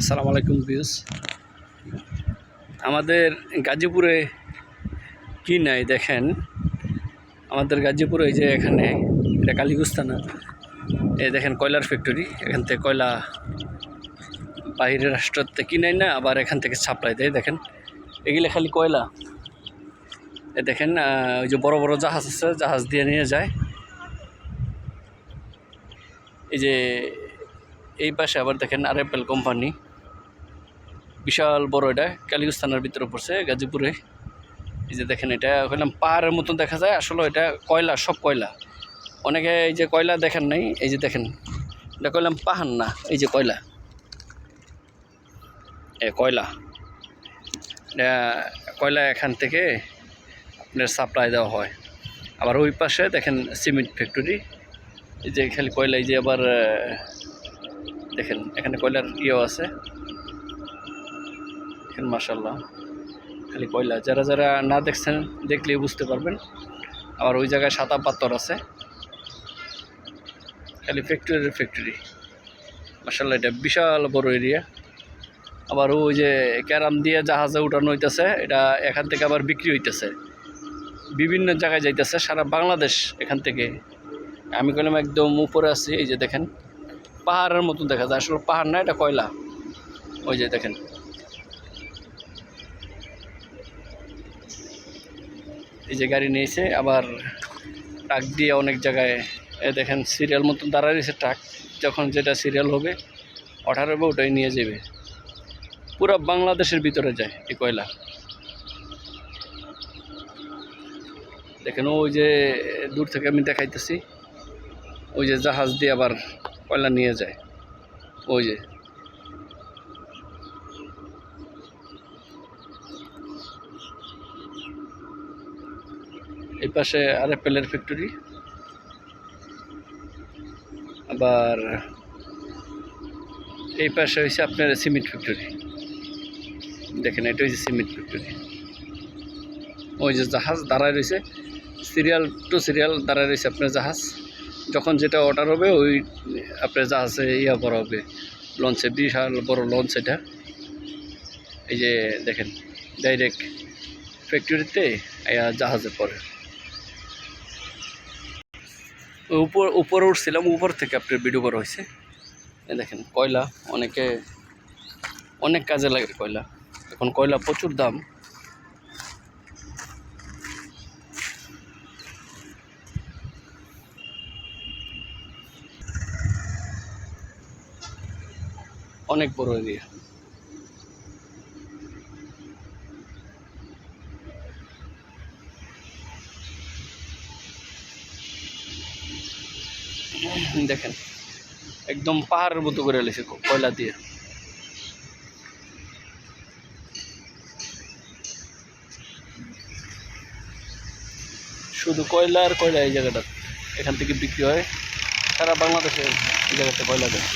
আসসালামু আলাইকুম বিউস আমাদের গাজীপুরে কি নাই দেখেন। আমাদের গাজীপুরে এই যে এখানে, এটা কালীগুস্তানা এই দেখেন কয়লার ফ্যাক্টরি এখান থেকে কয়লা বাইরের রাষ্ট্রতে কিনাই না, আবার এখান থেকে সাপ্লাই দেয়, দেখেন। এগুলো খালি কয়লা। এ দেখেন ওই যে বড় বড় জাহাজ আছে, জাহাজ দিয়ে নিয়ে যায়। এই যে এই পাশে আবার দেখেন আর কোম্পানি বিশাল বড় এটা কালিগুস্তানের ভিতরে পড়ছে, গাজীপুরে। এই যে দেখেন এটা কইলাম পাহাড়ের মতন দেখা যায়। আসলে এটা কয়লা, সব কয়লা। অনেকে এই যে কয়লা দেখেন নাই, এই যে দেখেন, এটা কইলাম পাহাড় না, এই যে কয়লা। এ কয়লা। এটা কয়লা এখান থেকে আপনার সাপ্লাই দেওয়া হয়। আবার ওই পাশে দেখেন সিমেন্ট ফ্যাক্টরি এই যে খালি কয়লা এই যে আবার দেখেন, এখানে কয়লার ইয়েও আছে। দেখেন মাসাল্লাহ খালি কয়লা। যারা যারা না দেখছেন, দেখলেই বুঝতে পারবেন। আবার ওই জায়গায় সাতা পাথর আছে। খালি ফ্যাক্টরির ফ্যাক্টরি মাসাল্লাহ এটা বিশাল বড় এরিয়া আবার ওই যে ক্যারাম দিয়ে জাহাজে উঠানো হইতেছে, এটা এখান থেকে আবার বিক্রি হইতেছে। বিভিন্ন জায়গায় যাইতেছে, সারা বাংলাদেশ এখান থেকে। আমি কইলাম, একদম উপরে আছি, এই যে দেখেন। পাহাড়ের মতন দেখা যায়, আসলে পাহাড় না, এটা কয়লা। ওই যে দেখেন। এই যে গাড়ি নিয়েছে, আবার ট্রাক দিয়ে অনেক জায়গায় দেখেন সিরিয়াল মতন দাঁড়ায় রয়েছে ট্রাক, যখন যেটা সিরিয়াল হবে অর্ডার হবে ওটাই নিয়ে যাবে। পুরো বাংলাদেশের ভিতরে যায় এই কয়লা। দেখেন ওই যে দূর থেকে আমি দেখাইতেছি, ওই যে জাহাজ দিয়ে আবার কয়লা নিয়ে যায়, ওই যে। এই পাশে আর অ্যাপেলের ফ্যাক্টরি আবার এই পাশে হয়েছে আপনার সিমেন্ট ফ্যাক্টরি দেখেন, এটা হচ্ছে সিমেন্ট ফ্যাক্টরি ওই যে জাহাজ দাঁড়ায় রয়েছে সিরিয়াল টু সিরিয়াল দাঁড়ায় রয়েছে আপনার জাহাজ। যখন যেটা অর্ডার হবে, ওই আপনার জাহাজে ইয়া বড় হবে। লঞ্চে বিশাল বড় লঞ্চ এটা। এই যে দেখেন ডাইরেক্ট ফ্যাক্টরিতে জাহাজে পড়ে ওই উপর, উপরে উঠছিলাম, উপর থেকে আপনার ভিডিও করা হয়েছে দেখেন, কয়লা, অনেকে, অনেক কাজে লাগে কয়লা। এখন কয়লা প্রচুর দাম। অনেক বড় এরিয়া। দেখেন, একদম পাহাড়ের মতো করে লেছে কয়লা দিয়ে। শুধু কয়লা আর কয়লা এই জায়গাটা, এখান থেকে বিক্রি হয়, সারা বাংলাদেশে এই জায়গাতে কয়লা দেয়।